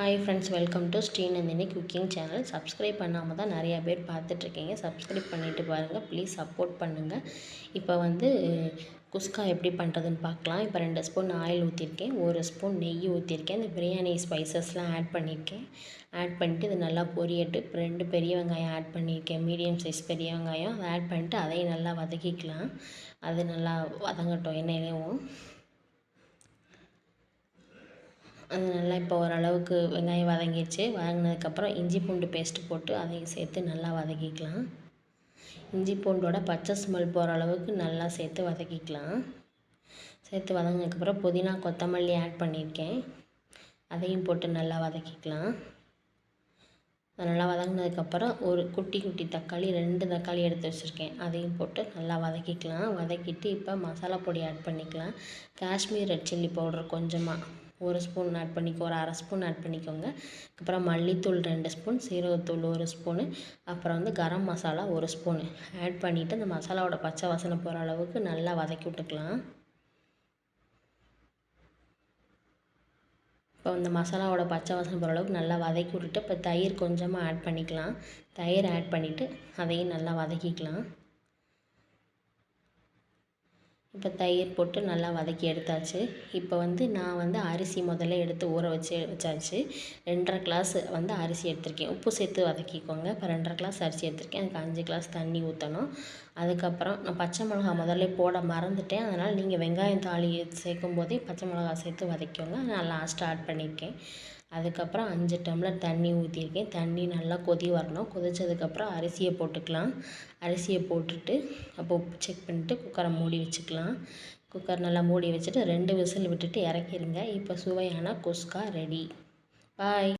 Hi friends welcome to Srinandhini cooking channel subscribe பண்ணாமல் தான் நிறையா பேர் பார்த்துட்ருக்கீங்க. சப்ஸ்கிரைப் பண்ணிவிட்டு பாருங்கள் ப்ளீஸ் சப்போர்ட் பண்ணுங்கள் இப்போ வந்து குஸ்கா எப்படி பண்ணுறதுன்னு பார்க்கலாம். இப்போ ரெண்டு ஸ்பூன் ஆயில் ஊற்றிருக்கேன் ஒரு ஸ்பூன் நெய் ஊற்றிருக்கேன் இந்த பிரியாணி ஸ்பைசஸ்லாம் ஆட் பண்ணியிருக்கேன் ஆட் பண்ணிட்டு இது நல்லா பொரியட்டு. இப்போ ரெண்டு பெரிய வெங்காயம் ஆட் பண்ணியிருக்கேன் மீடியம் சைஸ் பெரிய வெங்காயம். அதை ஆட் பண்ணிட்டு அதையும் நல்லா வதக்கிக்கலாம். அது நல்லா வதங்கட்டும். எண்ணெயிலையும். அது நல்லா இப்போ ஓரளவுக்கு வெங்காயம் வதங்கிடுச்சு. வதங்கினதுக்கப்புறம் இஞ்சி பூண்டு பேஸ்ட்டு போட்டு அதையும் சேர்த்து நல்லா வதக்கிக்கலாம். இஞ்சி பூண்டோட பச்சை ஸ்மெல் போகிற அளவுக்கு நல்லா சேர்த்து வதக்கிக்கலாம். சேர்த்து வதங்கினதுக்கப்புறம் புதினா கொத்தமல்லி ஆட் பண்ணியிருக்கேன். அதையும் போட்டு நல்லா வதக்கிக்கலாம். நல்லா வதங்கினதுக்கப்புறம் ஒரு குட்டி குட்டி தக்காளி ரெண்டு தக்காளி எடுத்து வச்சுருக்கேன். அதையும் போட்டு நல்லா வதக்கிக்கலாம். வதக்கிட்டு இப்போ மசாலா பொடி ஆட் பண்ணிக்கலாம். காஷ்மீர் ரெட் சில்லி பவுடர் கொஞ்சமாக ஒரு ஸ்பூன் ஆட் பண்ணிக்கோ ஒரு அரை ஸ்பூன் ஆட் பண்ணிக்கோங்க. அப்புறம் மல்லித்தூள் ரெண்டு ஸ்பூன் சீரகத்தூள் ஒரு ஸ்பூனு அப்புறம் வந்து கரம் மசாலா ஒரு ஸ்பூனு ஆட் பண்ணிவிட்டு அந்த மசாலாவோட பச்சை வாசனை போகிற அளவுக்கு நல்லா வதக்கி விட்டுக்கலாம். இப்போ இந்த மசாலாவோட பச்சை வாசனை போகிற அளவுக்கு நல்லா வதக்கி விட்டுட்டு இப்போ தயிர் கொஞ்சமாக ஆட் பண்ணிக்கலாம். தயிர் ஆட் பண்ணிவிட்டு அதையும் நல்லா வதக்கிக்கலாம். இப்போ தயிர் போட்டு நல்லா வதக்கி எடுத்தாச்சு. இப்போ வந்து நான் வந்து அரிசி முதல்ல எடுத்து ஊற வச்சு வச்சாச்சு. ரெண்டரை கிளாஸ் வந்து அரிசி எடுத்திருக்கேன். உப்பு சேர்த்து வதக்கிக்கோங்க. இப்போ ரெண்டரை கிளாஸ் அரிசி எடுத்திருக்கேன். அதுக்கு அஞ்சு கிளாஸ் தண்ணி ஊற்றணும் அதுக்கப்புறம் நான் பச்சை மிளகா முதல்ல போட மறந்துட்டேன். அதனால் நீங்கள் வெங்காயம் தாளி சேர்க்கும் போதே பச்சை மிளகா சேர்த்து வதக்கிக்கோங்க. நான் லாஸ்ட்டாக ஆட் பண்ணியிருக்கேன். அதுக்கப்புறம் அஞ்சு டம்ளர் தண்ணி ஊற்றிருக்கேன் தண்ணி நல்லா கொதி வரணும். கொதித்ததுக்கப்புறம் அரிசியை போட்டுக்கலாம். அரிசியை போட்டுட்டு அப்போ உப்பு செக் பண்ணிட்டு குக்கரை மூடி வச்சுக்கலாம். குக்கர் நல்லா மூடி வச்சுட்டு ரெண்டு விசில் விட்டுட்டு இறக்கிருங்க. இப்போ சுவையான குஸ்கா ரெடி பாய்